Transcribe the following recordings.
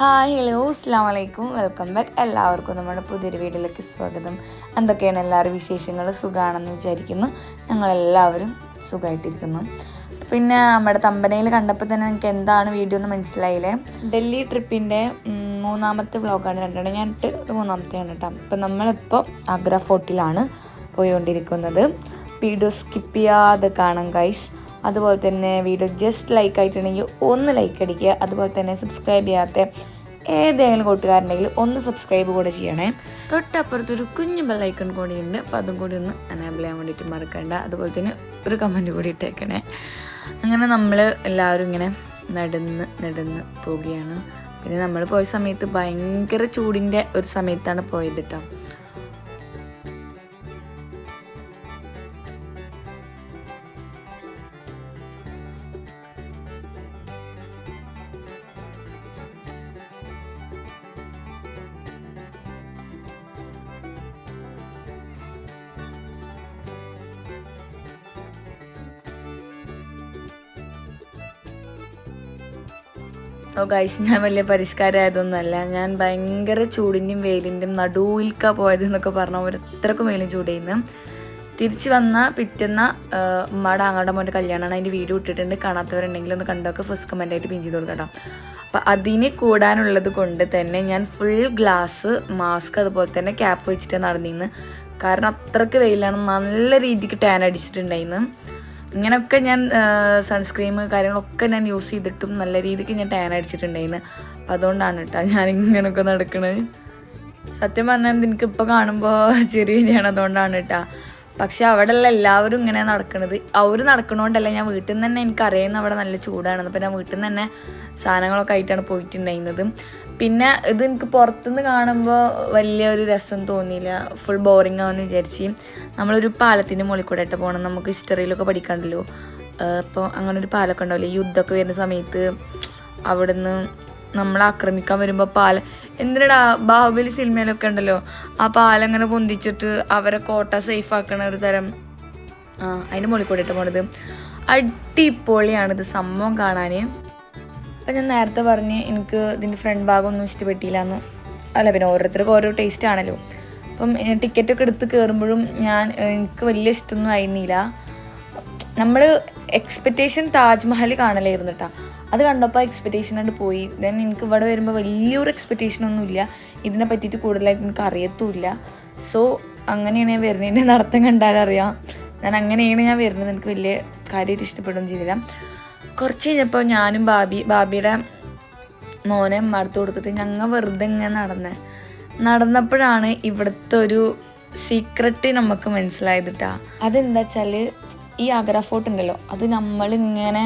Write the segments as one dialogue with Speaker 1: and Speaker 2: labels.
Speaker 1: Hi hello അസ്സാം വലൈക്കും welcome back എല്ലാവർക്കും നമ്മുടെ പുതിയൊരു വീഡിയോയിലേക്ക് സ്വാഗതം. എന്തൊക്കെയാണ് എല്ലാവരും വിശേഷങ്ങൾ? സുഖമാണെന്ന് വിചാരിക്കുന്നു. ഞങ്ങളെല്ലാവരും സുഖമായിട്ടിരിക്കുന്നു പിന്നെ നമ്മുടെ തമ്പനയിൽ കണ്ടപ്പോൾ തന്നെ നിങ്ങൾക്ക് എന്താണ് വീഡിയോ എന്ന് മനസ്സിലായില്ലേ? ഡൽഹി ട്രിപ്പിന്റെ മൂന്നാമത്തെ വ്ളോഗാണ് രണ്ടെണ്ണം ഞാൻ ഇട്ട് മൂന്നാമത്തെയാണ് കേട്ടോ. അപ്പം നമ്മളിപ്പോൾ ആഗ്ര ഫോർട്ടിലാണ് പോയിക്കൊണ്ടിരിക്കുന്നത്. വീഡിയോ സ്കിപ്പ് ചെയ്യാതെ കാണാം ഗൈസ് അതുപോലെ തന്നെ വീഡിയോ ജസ്റ്റ് ലൈക്ക് ആയിട്ടുണ്ടെങ്കിൽ ഒന്ന് ലൈക്ക് അടിക്കുക അതുപോലെ തന്നെ സബ്സ്ക്രൈബ് ചെയ്യാത്ത ഏതെങ്കിലും കൂട്ടുകാരുണ്ടെങ്കിൽ ഒന്ന് സബ്സ്ക്രൈബ് കൂടെ ചെയ്യണേ. തൊട്ടപ്പുറത്തൊരു കുഞ്ഞു ബെല്ലൈക്കൺ കൂടി ഉണ്ട്. അപ്പോൾ അതും കൂടി ഒന്ന് എനേബിൾ ചെയ്യാൻ വേണ്ടിയിട്ട് മറക്കണ്ട. അതുപോലെ തന്നെ ഒരു കമന്റ് കൂടി ഇട്ടേക്കണേ. അങ്ങനെ നമ്മൾ എല്ലാവരും ഇങ്ങനെ നടന്ന് നടന്ന് പോവുകയാണ്. പിന്നെ നമ്മൾ പോയ സമയത്ത് ഭയങ്കര ചൂടിന്റെ ഒരു സമയത്താണ് പോയത് കേട്ടോ ഓ ഗൈസ് ഞാൻ വലിയ പരിഷ്കാരമായതൊന്നുമല്ല. ഞാൻ ഭയങ്കര ചൂടിന്റെയും വെയിലിന്റെയും നടുവിൽക്ക പോയത് എന്നൊക്കെ പറഞ്ഞ ഓരോരുത്തർക്കും വെയിലും ചൂടേന്ന്. തിരിച്ച് വന്ന പിറ്റുന്ന ഉമ്മയുടെ ആങ്ങളുടെ മോന്റെ കല്യാണമാണ് അതിന്റെ വീഡിയോ ഇട്ടിട്ടുണ്ട്. കാണാത്തവരുണ്ടെങ്കിൽ ഒന്ന് കണ്ടൊക്കെ. ഫസ്റ്റ് കമന്റായിട്ട് പിൻ ചെയ്ത് കൊടുക്കണം അപ്പം അതിന് കൂടാനുള്ളത് കൊണ്ട് തന്നെ ഞാൻ ഫുൾ ഗ്ലാസ് മാസ്ക് അതുപോലെ തന്നെ ക്യാപ്പ് വെച്ചിട്ട് നടന്നിന്ന്. കാരണം അത്രയ്ക്ക് വെയിലാണ്. നല്ല രീതിക്ക് ടാൻ അടിച്ചിട്ടുണ്ടായിരുന്നു ഇങ്ങനെയൊക്കെ ഞാൻ സൺസ്ക്രീം കാര്യങ്ങളൊക്കെ ഞാൻ യൂസ് ചെയ്തിട്ടും നല്ല രീതിക്ക് ഞാൻ ടാൻ അടിച്ചിട്ടുണ്ടായിരുന്നു അപ്പം അതുകൊണ്ടാണ് കേട്ടോ ഞാൻ ഇങ്ങനെയൊക്കെ നടക്കുന്നത് സത്യം പറഞ്ഞാൽ എനിക്ക് ഇപ്പോൾ കാണുമ്പോൾ ചെറിയ ചെയ്യണം അതുകൊണ്ടാണ് കേട്ടോ പക്ഷെ അവിടെയുള്ള എല്ലാവരും ഇങ്ങനെ നടക്കുന്നത് അവർ നടക്കണോണ്ടല്ല ഞാൻ വീട്ടിൽ നിന്ന് തന്നെ എനിക്ക് എനിക്കറിയുന്ന അവിടെ നല്ല ചൂടാണ് അപ്പം ഞാൻ വീട്ടിൽ നിന്ന് തന്നെ സാധനങ്ങളൊക്കെ ആയിട്ടാണ് പോയിട്ടുണ്ടായിരുന്നത്. പിന്നെ ഇത് എനിക്ക് പുറത്തുനിന്ന് കാണുമ്പോൾ വലിയ ഒരു രസം തോന്നിയില്ല. ഫുൾ ബോറിംഗ് ആവുമെന്ന് വിചാരിച്ച്. നമ്മളൊരു പാലത്തിന്റെ മുകളിൽ കൂടെ ആയിട്ട് പോകണം നമുക്ക് ഹിസ്റ്ററിയിലൊക്കെ പഠിക്കണ്ടല്ലോ. അപ്പോൾ അങ്ങനെ ഒരു പാലമൊക്കെ ഉണ്ടാവില്ലേ? യുദ്ധമൊക്കെ വരുന്ന സമയത്ത് അവിടുന്ന് നമ്മളെ ആക്രമിക്കാൻ വരുമ്പോൾ പാല എന്തിനാ ബാഹുബലി സിനിമയിലൊക്കെ ഉണ്ടല്ലോ? ആ പാലങ്ങനെ പൊന്തിച്ചിട്ട് അവരെ കോട്ട സേഫ് ആക്കണ ഒരു തരം. ആ അതിന്റെ മുകളിൽ കൂടെ പോണത്. അടിപൊളിയാണിത് സംഭവം കാണാൻ അപ്പം ഞാൻ നേരത്തെ പറഞ്ഞ് എനിക്ക് ഇതിന്റെ ഫ്രണ്ട് ഭാഗമൊന്നും ഇഷ്ടപ്പെട്ടില്ല എന്ന് അല്ല പിന്നെ ഓരോരുത്തർക്കും ഓരോ ടേസ്റ്റ് ആണല്ലോ. അപ്പം ടിക്കറ്റൊക്കെ എടുത്ത് കയറുമ്പോഴും ഞാൻ എനിക്ക് വലിയ ഇഷ്ടമൊന്നും ആയിരുന്നില്ല. നമ്മൾ എക്സ്പെക്റ്റേഷൻ താജ്മഹൽ കാണലായിരുന്നു കേട്ടോ അത് കണ്ടപ്പോൾ എക്സ്പെക്റ്റേഷൻ ആയിട്ട് പോയി. ദെൻ എനിക്ക് ഇവിടെ വരുമ്പോൾ വലിയൊരു എക്സ്പെക്റ്റേഷൻ ഒന്നുമില്ല ഇതിനെ പറ്റിയിട്ട് കൂടുതലായിട്ട് എനിക്ക് അറിയത്തുമില്ല. സോ അങ്ങനെയാണ് ഞാൻ വരുന്നതിന്റെ നടത്തം കണ്ടാലറിയാം ഞാൻ അങ്ങനെയാണ് ഞാൻ വരുന്നത്. എനിക്ക് വലിയ കാര്യമായിട്ട് ഇഷ്ടപ്പെടുകയും ചെയ്തില്ല. കുറച്ച് കഴിഞ്ഞപ്പോൾ ഞാനും ബാബി ബാബിയുടെ മോനെ മടുത്തു കൊടുത്തിട്ട് ഞങ്ങൾ വെറുതെ ഇങ്ങനെ നടന്നേ. നടന്നപ്പോഴാണ് ഇവിടുത്തെ ഒരു സീക്രട്ട് നമുക്ക് മനസ്സിലായത് കേട്ടോ അതെന്താ വെച്ചാൽ ഈ ആഗ്ര ഫോർട്ട് ഉണ്ടല്ലോ അത് നമ്മളിങ്ങനെ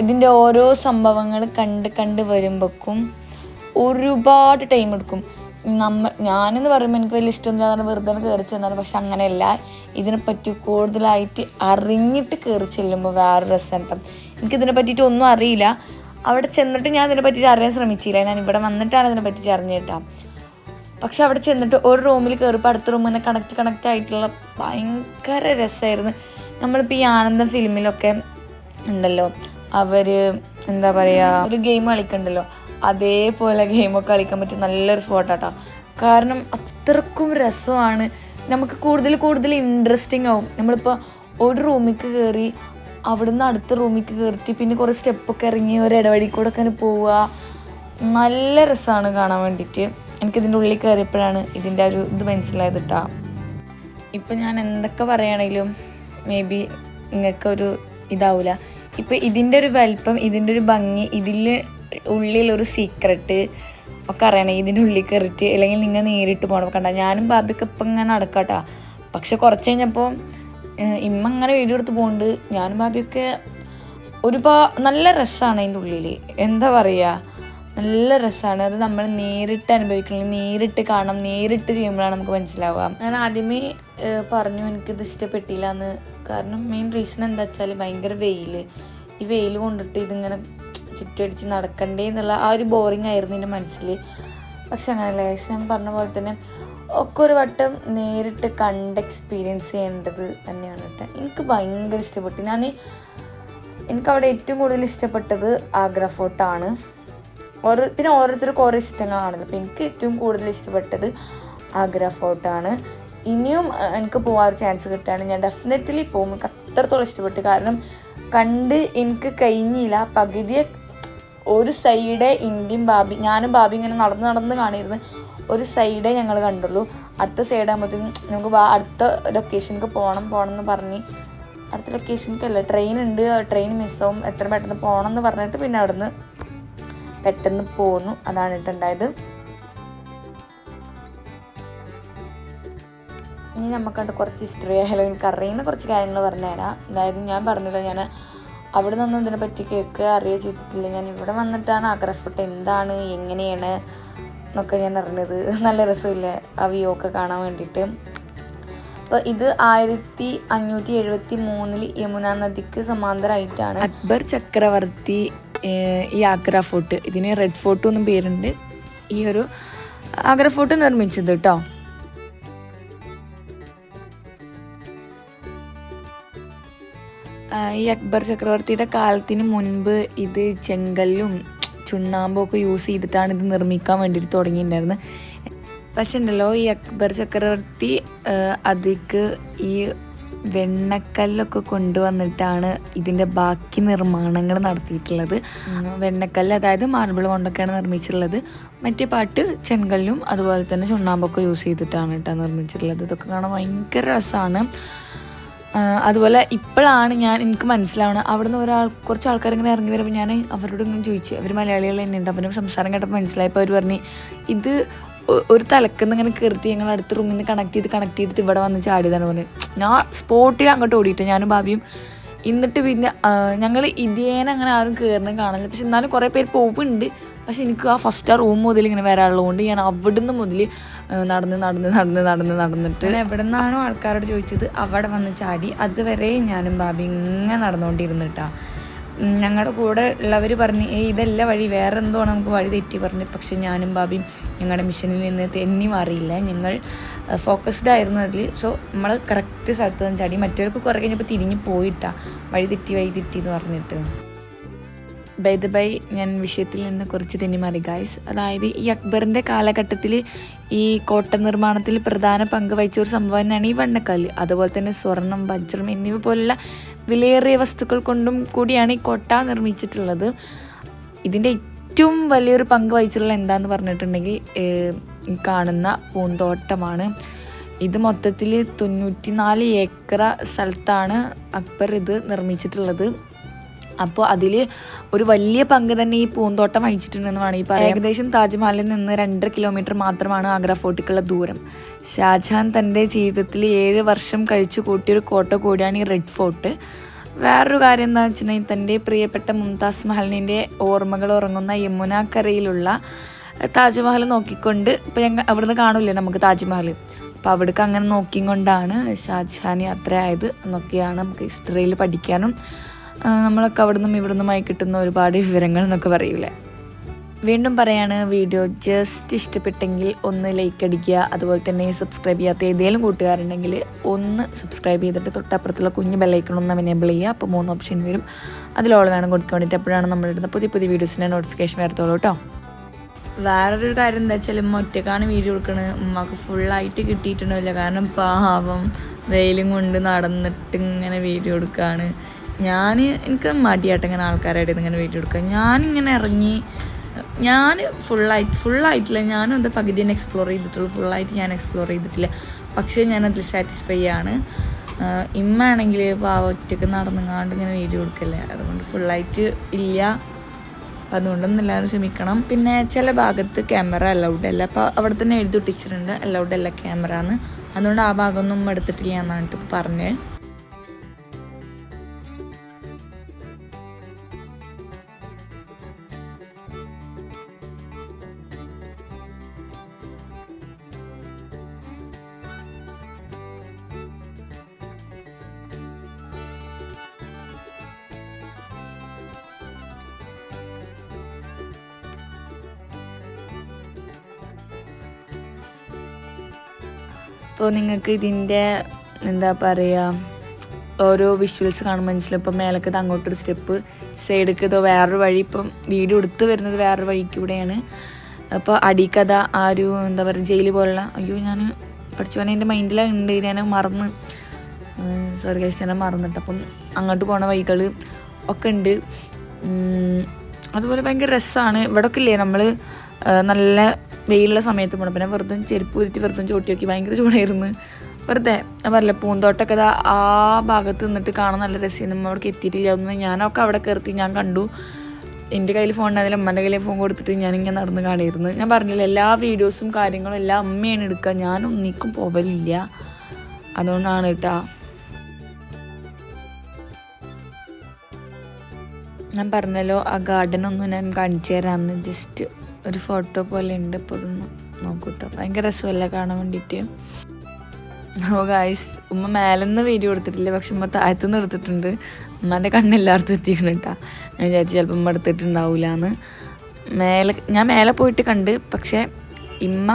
Speaker 1: ഇതിന്റെ ഓരോ സംഭവങ്ങൾ കണ്ട് കണ്ട് വരുമ്പോഴേക്കും ഒരുപാട് ടൈം എടുക്കും. നമ്മ ഞാനെന്ന് പറയുമ്പോൾ എനിക്ക് വലിയ ഇഷ്ടമൊന്നുമില്ലാതെ വെറുതെ കയറി ചെന്നാണ് പക്ഷെ അങ്ങനെയല്ല. ഇതിനെപ്പറ്റി കൂടുതലായിട്ട് അറിഞ്ഞിട്ട് കയറി ചെല്ലുമ്പോൾ വേറെ രസമുണ്ട് എനിക്കിതിനെ പറ്റിയിട്ട് ഒന്നും അറിയില്ല. അവിടെ ചെന്നിട്ട് ഞാൻ ഇതിനെ പറ്റിയിട്ട് അറിയാൻ ശ്രമിച്ചില്ല. ഞാൻ ഇവിടെ വന്നിട്ടാണ് ഇതിനെ പറ്റിയിട്ട് അറിഞ്ഞു പക്ഷെ അവിടെ ചെന്നിട്ട് ഒരു റൂമിൽ കയറിപ്പോൾ അടുത്ത റൂമിനെ കണക്ട് കണക്റ്റ് ആയിട്ടുള്ള ഭയങ്കര രസമായിരുന്നു നമ്മളിപ്പോൾ ഈ ആനന്ദ ഫിലിമിലൊക്കെ ഉണ്ടല്ലോ. അവർ എന്താ പറയുക ഒരു ഗെയിം കളിക്കണ്ടല്ലോ. അതേപോലെ ഗെയിമൊക്കെ കളിക്കാൻ പറ്റിയ നല്ലൊരു സ്പോട്ടാട്ടോ കാരണം അത്രക്കും രസമാണ്. നമുക്ക് കൂടുതൽ കൂടുതൽ ഇൻട്രസ്റ്റിംഗ് ആവും. നമ്മളിപ്പോൾ ഒരു റൂമിലേക്ക് കയറി അവിടുന്ന് അടുത്ത റൂമിലേക്ക് കയറിയിട്ട് പിന്നെ കുറേ സ്റ്റെപ്പൊക്കെ ഇറങ്ങി ഒരു ഇടവഴി കൂടെ ഒക്കെ പോവുക നല്ല രസമാണ് കാണാൻ വേണ്ടിയിട്ട്. എനിക്കിതിന്റെ ഉള്ളിൽ കയറിയപ്പോഴാണ് ഇതിന്റെ ഒരു ഇത് മനസ്സിലായത് കേട്ടോ ഇപ്പം ഞാൻ എന്തൊക്കെ പറയുകയാണെങ്കിലും മേ ബി നിങ്ങൾക്കൊരു ഇതാവില്ല ഇപ്പം ഇതിന്റെ ഒരു വലിപ്പം ഇതിന്റെ ഒരു ഭംഗി ഇതിൽ ഉള്ളിലൊരു സീക്രട്ട് ഒക്കെ അറിയണേ ഇതിന്റെ ഉള്ളിൽ കയറിയിട്ട് അല്ലെങ്കിൽ നിങ്ങൾ നേരിട്ട് പോകണം കണ്ട ഞാനും ബാബിക്ക് ഇപ്പം ഇങ്ങനെ നടക്കാട്ട. പക്ഷെ കുറച്ച് കഴിഞ്ഞപ്പോൾ ഇമ്മ അങ്ങനെ വീഡിയോ എടുത്ത് പോകുന്നുണ്ട് ഞാനും ബാബിയൊക്കെ ഒരുപാട് നല്ല രസമാണ് അതിന്റെ ഉള്ളിൽ എന്താ പറയുക നല്ല രസമാണ് അത് നമ്മൾ നേരിട്ട് അനുഭവിക്കണം നേരിട്ട് കാണാം നേരിട്ട് ചെയ്യുമ്പോഴാണ് നമുക്ക് മനസ്സിലാവുക. ഞാൻ ആദ്യമേ പറഞ്ഞു എനിക്കിത് ഇഷ്ടപ്പെട്ടില്ല എന്ന് കാരണം മെയിൻ റീസൺ എന്താ വെച്ചാൽ ഭയങ്കര വെയിൽ ഈ വെയിൽ കൊണ്ടിട്ട് ഇതിങ്ങനെ ചുറ്റടിച്ച് നടക്കണ്ടേ എന്നുള്ള ആ ഒരു ബോറിംഗ് ആയിരുന്നു എന്റെ മനസ്സിൽ. പക്ഷെ അങ്ങനെയല്ല ഞാൻ പറഞ്ഞ പോലെ തന്നെ ഒക്കെ ഒരു വട്ടം നേരിട്ട് കണ്ട് എക്സ്പീരിയൻസ് ചെയ്യേണ്ടത് തന്നെയാണ് കേട്ടോ. എനിക്ക് ഭയങ്കര ഇഷ്ടപ്പെട്ടു. ഞാൻ എനിക്കവിടെ ഏറ്റവും കൂടുതൽ ഇഷ്ടപ്പെട്ടത് ആഗ്ര ഫോർട്ടാണ് ഓരോ പിന്നെ ഓരോരുത്തർക്കും ഓരോ ഇഷ്ടങ്ങളാണല്ലോ. അപ്പോൾ എനിക്ക് ഏറ്റവും കൂടുതൽ ഇഷ്ടപ്പെട്ടത് ആഗ്ര ഫോർട്ടാണ് ഇനിയും എനിക്ക് പോകാൻ ഒരു ചാൻസ് കിട്ടുകയാണ് ഞാൻ ഡെഫിനറ്റ്ലി പോകും എനിക്ക് അത്രത്തോളം ഇഷ്ടപ്പെട്ടു. കാരണം കണ്ട് എനിക്ക് കഴിഞ്ഞില്ല. പകുതിയെ ഒരു സൈഡേ ഇന്ത്യയും ബാബി ഞാനും ബാബി ഇങ്ങനെ നടന്ന് നടന്ന് കാണിരുന്നു ഒരു സൈഡേ ഞങ്ങൾ കണ്ടുള്ളൂ. അടുത്ത സൈഡ് ആകുമ്പോഴത്തേക്കും നമുക്ക് അടുത്ത ലൊക്കേഷനിലേക്ക് പോകണം പോകണം എന്ന് പറഞ്ഞ് അടുത്ത ലൊക്കേഷനിലേക്കല്ല ട്രെയിൻ ഉണ്ട്. ട്രെയിൻ മിസ്സാവും എത്ര പെട്ടെന്ന് പോകണം എന്ന് പറഞ്ഞിട്ട് പിന്നെ അവിടുന്ന് പെട്ടെന്ന് പോന്നു. അതാണ് ഇട്ടുണ്ടായത് ഇനി നമുക്കത് കുറച്ച് ഹിസ്റ്ററി ഹലോ എനിക്ക് അറിയുന്ന കുറച്ച് കാര്യങ്ങൾ പറഞ്ഞുതരാം. അതായത് ഞാൻ പറഞ്ഞില്ല ഞാൻ അവിടെ നിന്നൊന്നും ഇതിനെ പറ്റി കേൾക്കുക അറിയുക ചെയ്തിട്ടില്ല. ഞാൻ ഇവിടെ വന്നിട്ടാണ് ആഗ്ര എന്താണ് എങ്ങനെയാണ് എന്നൊക്കെ ഞാൻ അറിഞ്ഞത്. നല്ല രസമില്ലേ ആ വ്യൂ ഒക്കെ കാണാൻ വേണ്ടിയിട്ട്. അപ്പോൾ ഇത് ആയിരത്തി അഞ്ഞൂറ്റി എഴുപത്തി മൂന്നിൽ യമുന നദിക്ക് സമാന്തരമായിട്ടാണ് അക്ബർ ചക്രവർത്തി ഈ ആഗ്ര ഫോർട്ട്. ഇതിന് റെഡ് ഫോർട്ട് എന്നും പേരുണ്ട്. ഈ ഒരു ആഗ്ര ഫോർട്ട് നിർമ്മിച്ചത് കേട്ടോ ഈ അക്ബർ ചക്രവർത്തിയുടെ കാലത്തിന് മുൻപ് ഇത് ചെങ്കല്ലും ചുണ്ണാമ്പും ഒക്കെ യൂസ് ചെയ്തിട്ടാണ് ഇത് നിർമ്മിക്കാൻ വേണ്ടിയിട്ട് തുടങ്ങിയിട്ടുണ്ടായിരുന്നത്. പക്ഷെ ഉണ്ടല്ലോ ഈ അക്ബർ ചക്രവർത്തി അതിക്ക് ഈ വെണ്ണക്കല്ലൊക്കെ കൊണ്ടുവന്നിട്ടാണ് ഇതിന്റെ ബാക്കി നിർമ്മാണങ്ങൾ നടത്തിയിട്ടുള്ളത്. വെണ്ണക്കല്ല് അതായത് മാർബിൾ കൊണ്ടൊക്കെയാണ് നിർമ്മിച്ചിട്ടുള്ളത്. മറ്റേ പാട്ട് ചെങ്കല്ലും അതുപോലെ തന്നെ ചുണ്ണാമ്പൊക്കെ യൂസ് ചെയ്തിട്ടാണ് കേട്ടോ നിർമ്മിച്ചിട്ടുള്ളത്. ഇതൊക്കെ കാണാൻ ഭയങ്കര രസമാണ്. അതുപോലെ ഇപ്പോഴാണ് ഞാൻ എനിക്ക് മനസ്സിലാവണം അവിടുന്ന് ഒരാൾ കുറച്ച് ആൾക്കാർ ഇങ്ങനെ ഇറങ്ങി വരുമ്പോൾ ഞാൻ അവരോട് ഇങ്ങനെ ചോദിച്ചു. അവർ മലയാളികൾ തന്നെയുണ്ട്. അവരുടെ സംസാരം കേട്ടപ്പോൾ മനസ്സിലായപ്പോൾ അവർ പറഞ്ഞു ഇത് ഒരു തലക്കുന്ന് ഇങ്ങനെ കയറിയിട്ട് ഞങ്ങൾ അടുത്ത റൂമിൽ നിന്ന് കണക്ട് ചെയ്ത് കണക്ട് ചെയ്തിട്ട് ഇവിടെ വന്ന് ചാടിയതാണ് പറഞ്ഞത് ഞാൻ സ്പോട്ടിൽ അങ്ങോട്ട് ഓടിയിട്ട് ഞാനും ഭാവിയും എന്നിട്ട് പിന്നെ ഞങ്ങൾ ഇതേനെ അങ്ങനെ ആരും കയറുന്നത് കാണാനില്ല പക്ഷെ എന്നാലും കുറേ പേര് പോകുന്നുണ്ട് പക്ഷെ എനിക്ക് ആ ഫസ്റ്റ് ആ റൂം മുതൽ ഇങ്ങനെ വരാനുള്ളതുകൊണ്ട് ഞാൻ അവിടുന്ന് മുതൽ നടന്ന് നടന്ന് നടന്ന് നടന്ന് നടന്നിട്ട് എവിടെ നിന്നാണോ ആൾക്കാരോട് ചോദിച്ചത് അവിടെ വന്ന് ചാടി. അതുവരെ ഞാനും ബാബി ഇങ്ങനെ നടന്നുകൊണ്ടിരുന്നിട്ടാ ഞങ്ങളുടെ കൂടെ ഉള്ളവർ പറഞ്ഞ് ഏ ഇതല്ല വഴി വേറെ എന്തോ ആണ് നമുക്ക് വഴി തെറ്റി പറഞ്ഞു? പക്ഷെ ഞാനും ബാബിയും ഞങ്ങളുടെ മിഷനിൽ നിന്ന് തെന്നി മാറിയില്ല ഞങ്ങൾ ഫോക്കസ്ഡ് ആയിരുന്നു അതിൽ സോ നമ്മൾ കറക്റ്റ് സ്ഥലത്ത് നിന്ന് ചാടി മറ്റവർക്ക് കുറേ കഴിഞ്ഞപ്പോൾ തിരിഞ്ഞ് പോയിട്ടാണ് വഴി തെറ്റി വഴി തെറ്റി എന്ന് പറഞ്ഞിട്ട്. ബൈ ഞാൻ വിഷയത്തിൽ നിന്ന് കുറച്ച് തെന്നി മാറി ഗായ്സ് അതായത് ഈ അക്ബറിന്റെ കാലഘട്ടത്തിൽ ഈ കോട്ട നിർമ്മാണത്തിൽ പ്രധാന പങ്ക് വഹിച്ച ഒരു സംഭവം തന്നെയാണ് ഈ വണ്ണക്കല്ല്. അതുപോലെ തന്നെ സ്വർണം വജ്രം എന്നിവ പോലുള്ള വിലയേറിയ വസ്തുക്കൾ കൊണ്ടും കൂടിയാണ് ഈ കോട്ട നിർമ്മിച്ചിട്ടുള്ളത്. ഇതിന്റെ ഏറ്റവും വലിയൊരു പങ്ക് വഹിച്ചിട്ടുള്ള എന്താന്ന് പറഞ്ഞിട്ടുണ്ടെങ്കിൽ കാണുന്ന പൂന്തോട്ടമാണ്. ഇത് മൊത്തത്തിൽ തൊണ്ണൂറ്റി നാല് ഏക്കർ സ്ഥലത്താണ് അക്ബർ ഇത് നിർമ്മിച്ചിട്ടുള്ളത്. അപ്പോൾ അതിൽ ഒരു വലിയ പങ്ക് തന്നെ ഈ പൂന്തോട്ടം വഹിച്ചിട്ടുണ്ടെന്ന് വേണമെങ്കിൽ പറയാം ഏകദേശം താജ്മഹലിൽ നിന്ന് രണ്ടര കിലോമീറ്റർ മാത്രമാണ് ആഗ്ര ഫോർട്ടിക്കുള്ള ദൂരം. ഷാജഹാൻ തന്റെ ജീവിതത്തിൽ ഏഴ് വർഷം കഴിച്ചു കൂട്ടിയൊരു കോട്ട കൂടിയാണ് ഈ റെഡ് ഫോർട്ട്. വേറൊരു കാര്യം എന്താ വെച്ചിട്ടുണ്ടെങ്കിൽ തന്റെ പ്രിയപ്പെട്ട മുംതാസ് മഹലിന്റെ ഓർമ്മകൾ ഉറങ്ങുന്ന യമുനാക്കരയിലുള്ള താജ്മഹൽ നോക്കിക്കൊണ്ട് ഇപ്പോൾ ഞങ്ങൾ അവിടുന്ന് കാണില്ലേ നമുക്ക് താജ്മഹൽ? അപ്പോൾ അവിടേക്ക് അങ്ങനെ നോക്കിക്കൊണ്ടാണ് ഷാജഹാൻ യാത്രയായത് എന്നൊക്കെയാണ് നമുക്ക് ഹിസ്റ്ററിയിൽ പഠിക്കാനും നമ്മളൊക്കെ അവിടെ നിന്നും ഇവിടെ നിന്നുമായി കിട്ടുന്ന ഒരുപാട് വിവരങ്ങൾ എന്നൊക്കെ പറയൂലേ? വീണ്ടും പറയാണ് വീഡിയോ ജസ്റ്റ് ഇഷ്ടപ്പെട്ടെങ്കിൽ ഒന്ന് ലൈക്ക് അടിക്കുക. അതുപോലെ തന്നെ സബ്സ്ക്രൈബ് ചെയ്യാത്ത ഏതെങ്കിലും കൂട്ടുകാരുണ്ടെങ്കിൽ ഒന്ന് സബ്സ്ക്രൈബ് ചെയ്തിട്ട് തൊട്ടപ്പുറത്തുള്ള കുഞ്ഞ് ഒന്ന് എനേബിൾ ചെയ്യുക. അപ്പോൾ മൂന്ന് ഓപ്ഷൻ വരും. അതിലോളം വേണം കൊടുക്കാൻ വേണ്ടിയിട്ട് എപ്പോഴാണ് നമ്മളിടുന്ന പുതിയ പുതിയ വീഡിയോസിന്റെ നോട്ടിഫിക്കേഷൻ വരത്തുള്ളൂ കേട്ടോ വേറൊരു കാര്യം എന്താ ഉമ്മ ഒറ്റക്കാണ് വീഡിയോ എടുക്കണത്. ഉമ്മക്ക് ഫുള്ളായിട്ട് കിട്ടിയിട്ടുണ്ടാവില്ല. കാരണം പാവം വെയിലും കൊണ്ട് നടന്നിട്ട് ഇങ്ങനെ വീഡിയോ എടുക്കുകയാണ് ഞാൻ എനിക്ക് മടിയായിട്ട് ഇങ്ങനെ ആൾക്കാരായിട്ട് ഇങ്ങനെ വീട്ടിൽ എടുക്കുക ഞാനിങ്ങനെ ഇറങ്ങി ഞാൻ ഫുള്ളായിട്ട് ഫുള്ളായിട്ടില്ല ഞാനും എന്താ പകുതി തന്നെ എക്സ്പ്ലോർ ചെയ്തിട്ടുള്ളൂ. ഫുള്ളായിട്ട് ഞാൻ എക്സ്പ്ലോർ ചെയ്തിട്ടില്ല. പക്ഷേ ഞാനതിൽ സാറ്റിസ്ഫൈ ആണ്. ഇമ്മ ആണെങ്കിൽ പാവ ഒറ്റയ്ക്ക് നടന്നുങ്ങാണ്ട് ഇങ്ങനെ വീഡിയോ കൊടുക്കല്ലേ? അതുകൊണ്ട് ഫുള്ളായിട്ട് ഇല്ല. അതുകൊണ്ടൊന്നും എല്ലാവരും ക്ഷമിക്കണം. പിന്നെ ചില ഭാഗത്ത് ക്യാമറ അലൗഡ് അല്ല. അപ്പോൾ അവിടെ തന്നെ എഴുതി ഒട്ടിച്ചിട്ടുണ്ട്. അലൗഡ് അല്ല ക്യാമറ എന്ന് അതുകൊണ്ട് ആ ഭാഗമൊന്നും എടുത്തിട്ടില്ല എന്നാണ് ഇപ്പോൾ അപ്പോൾ നിങ്ങൾക്ക് ഇതിന്റെ എന്താ പറയുക ഓരോ വിഷ്വൽസ് കാണുമ്പോൾ മനസ്സിലും ഇപ്പം മേലക്കത് അങ്ങോട്ടൊരു സ്റ്റെപ്പ് സൈഡിലേക്ക് ഇതോ വേറൊരു വഴി. ഇപ്പം വീഡിയോ എടുത്ത് വരുന്നത് വേറൊരു വഴിക്കൂടെയാണ് അപ്പോൾ അടിക്കഥ ആ ഒരു എന്താ പറയുക ജയിൽ പോലുള്ള അയ്യോ ഞാൻ പഠിച്ചോനെ എന്റെ മൈൻഡിലുണ്ട് ഞാൻ മറന്ന് സോറി ഗൈസ് ഞാൻ മറന്നിട്ട് അപ്പം അങ്ങോട്ട് പോണ വഴികൾ ഒക്കെ ഉണ്ട്. അതുപോലെ ഭയങ്കര രസമാണ് ഇവിടെ ഒക്കെ ഇല്ലേ നമ്മൾ നല്ല വെയിലുള്ള സമയത്ത് പോകണം പിന്നെ വെറുതെ ചെരുപ്പ് ഉരുത്തി വെറുതെ ചോട്ടി നോക്കി. ഭയങ്കര ചൂടായിരുന്നു. വെറുതെ ഞാൻ പറഞ്ഞില്ല പൂന്തോട്ടമൊക്കെ ആ ഭാഗത്ത് നിന്നിട്ട് കാണാൻ നല്ല രസമായിരുന്നു. നമ്മൾ അവിടേക്ക് എത്തിയിട്ടില്ല. അതൊന്നും ഞാനൊക്കെ അവിടെ കയറി ഞാൻ കണ്ടു. എന്റെ കയ്യിൽ ഫോൺ ഉണ്ടായിരുന്നില്ല. അമ്മന്റെ കയ്യിൽ ഫോൺ കൊടുത്തിട്ട് ഞാനിങ്ങനെ നടന്ന് കാണിയിരുന്നു. ഞാൻ പറഞ്ഞില്ല എല്ലാ വീഡിയോസും കാര്യങ്ങളും എല്ലാം അമ്മയാണ് എടുക്കുക. ഞാനൊന്നിക്കും പോവലില്ല. അതുകൊണ്ടാണ് കേട്ടാ. ഞാൻ പറഞ്ഞല്ലോ ആ ഗാർഡൻ ഒന്നും ഞാൻ കാണിച്ചു തരാമെന്ന്. ജസ്റ്റ് ഒരു ഫോട്ടോ പോലെ ഉണ്ട്. ഇപ്പോൾ നോക്കൂട്ടോ. ഭയങ്കര രസമല്ല കാണാൻ വേണ്ടിയിട്ട്. ഓ ഗായ്സ് ഉമ്മ മേലെന്ന് വീഡിയോ എടുത്തിട്ടില്ല പക്ഷെ ഉമ്മ താഴത്തുനിന്ന് എടുത്തിട്ടുണ്ട്. ഉമ്മാന്റെ കണ്ണെല്ലായിടത്തും എത്തിക്കണം കേട്ടോ. ഞാൻ വിചാരിച്ചു ചിലപ്പോൾ ഉമ്മ എടുത്തിട്ടുണ്ടാവില്ല എന്ന് മേലെ ഞാൻ മേലെ പോയിട്ട് കണ്ട് പക്ഷേ ഇമ്മ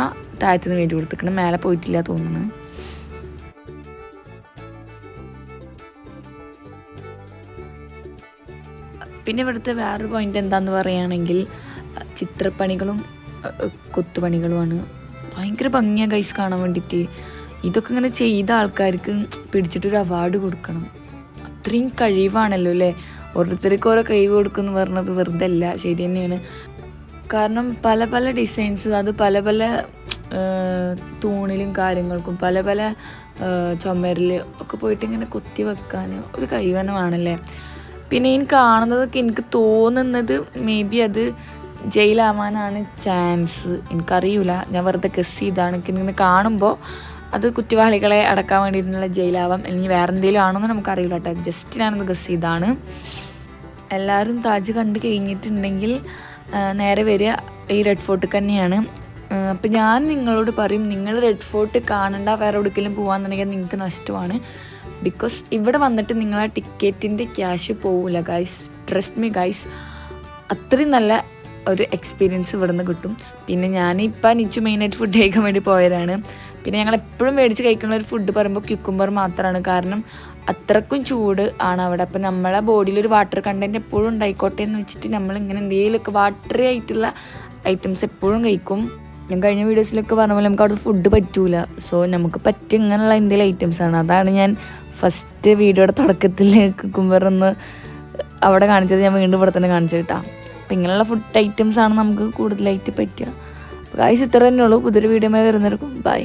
Speaker 1: താഴത്തുനിന്ന് വീഡിയോ എടുത്തിക്കണം മേലെ പോയിട്ടില്ല തോന്നുന്നു. പിന്നെ ഇവിടുത്തെ വേറൊരു പോയിന്റ് എന്താന്ന് പറയുകയാണെങ്കിൽ ചിത്രപ്പണികളും കൊത്തുപണികളുമാണ്. ഭയങ്കര ഭംഗിയാണ് ഗൈസ് കാണാൻ വേണ്ടിയിട്ട് ഇതൊക്കെ ഇങ്ങനെ ചെയ്ത ആൾക്കാർക്ക് പിടിച്ചിട്ടൊരു അവാർഡ് കൊടുക്കണം. അത്രയും കഴിവാണല്ലോ അല്ലേ? ഓരോരുത്തർക്ക് ഓരോ കഴിവ് കൊടുക്കുമെന്ന് പറഞ്ഞത് വെറുതെ അല്ല ശരി തന്നെയാണ്. കാരണം പല പല ഡിസൈൻസ് അത് പല പല തൂണിലും കാര്യങ്ങൾക്കും പല പല ചുമരിൽ ഒക്കെ പോയിട്ട് ഇങ്ങനെ കൊത്തി വെക്കാൻ ഒരു കഴിവനമാണല്ലേ പിന്നെ എനിക്ക് കാണുന്നതൊക്കെ എനിക്ക് തോന്നുന്നത് മേ ബി അത് ജയിലാവാനാണ് ചാൻസ്. എനിക്കറിയില്ല ഞാൻ വെറുതെ ഗസ് ചെയ്താണ്. എനിക്കിങ്ങനെ കാണുമ്പോൾ അത് കുറ്റവാളികളെ അടക്കാൻ വേണ്ടിയിട്ടുള്ള ജയിലാവാം. അല്ലെങ്കിൽ വേറെ എന്തെങ്കിലും ആണോന്ന് നമുക്കറിയില്ല കേട്ടോ ജസ്റ്റ് ഞാനത് ഗസ് ചെയ്താണ്. എല്ലാവരും താജ് കണ്ട് കഴിഞ്ഞിട്ടുണ്ടെങ്കിൽ നേരെ വരിക. ഈ റെഡ് ഫോർട്ട് തന്നെയാണ്. അപ്പം ഞാൻ നിങ്ങളോട് പറയും നിങ്ങൾ റെഡ് ഫോർട്ട് കാണണ്ട വേറെ എവിടെക്കെങ്കിലും പോകാന്നുണ്ടെങ്കിൽ നിങ്ങൾക്ക് നഷ്ടമാണ്. ബിക്കോസ് ഇവിടെ വന്നിട്ട് നിങ്ങളാ ടിക്കറ്റിന്റെ ക്യാഷ് പോവില്ല ഗൈസ് ട്രസ്റ്റ് മീ ഗൈസ് അത്രയും നല്ല ഒരു എക്സ്പീരിയൻസ് ഇവിടെ നിന്ന് കിട്ടും. പിന്നെ ഞാനിപ്പോൾ നിച്ചു മെയിനായിട്ട് ഫുഡ് കഴിക്കാൻ വേണ്ടി പോയതാണ്. പിന്നെ ഞങ്ങൾ എപ്പോഴും മേടിച്ച് കഴിക്കുന്ന ഒരു ഫുഡ് പറയുമ്പോൾ ക്യുക്കുംബർ മാത്രമാണ് കാരണം അത്രക്കും ചൂട് ആണ് അവിടെ. അപ്പം നമ്മളെ ബോഡിയിൽ ഒരു വാട്ടർ കണ്ടന്റ് എപ്പോഴും ഉണ്ടായിക്കോട്ടെ എന്ന് വെച്ചിട്ട് നമ്മൾ ഇങ്ങനെ എന്തെങ്കിലുമൊക്കെ വാട്ടറി ആയിട്ടുള്ള ഐറ്റംസ് എപ്പോഴും കഴിക്കും. ഞാൻ കഴിഞ്ഞ വീഡിയോസിലൊക്കെ പറഞ്ഞ പോലെ നമുക്ക് അവിടെ ഫുഡ് പറ്റൂല. സോ നമുക്ക് പറ്റും ഇങ്ങനെയുള്ള എന്തെങ്കിലും ഐറ്റംസ് ആണ്. അതാണ് ഞാൻ ഫസ്റ്റ് വീഡിയോയുടെ തുടക്കത്തിൽ കുക്കുംബർ ഒന്ന് അവിടെ കാണിച്ചത്. ഞാൻ വീണ്ടും ഇവിടെ തന്നെ കാണിച്ചു കിട്ടാം അപ്പം ഇങ്ങനെയുള്ള ഫുഡ് ഐറ്റംസ് ആണ് നമുക്ക് കൂടുതലായിട്ട് പറ്റുക. അപ്പോൾ കാഴ്ച ഇത്ര തന്നെയുള്ളൂ പുതിയൊരു വീഡിയോ വരുന്നവർക്കും ബൈ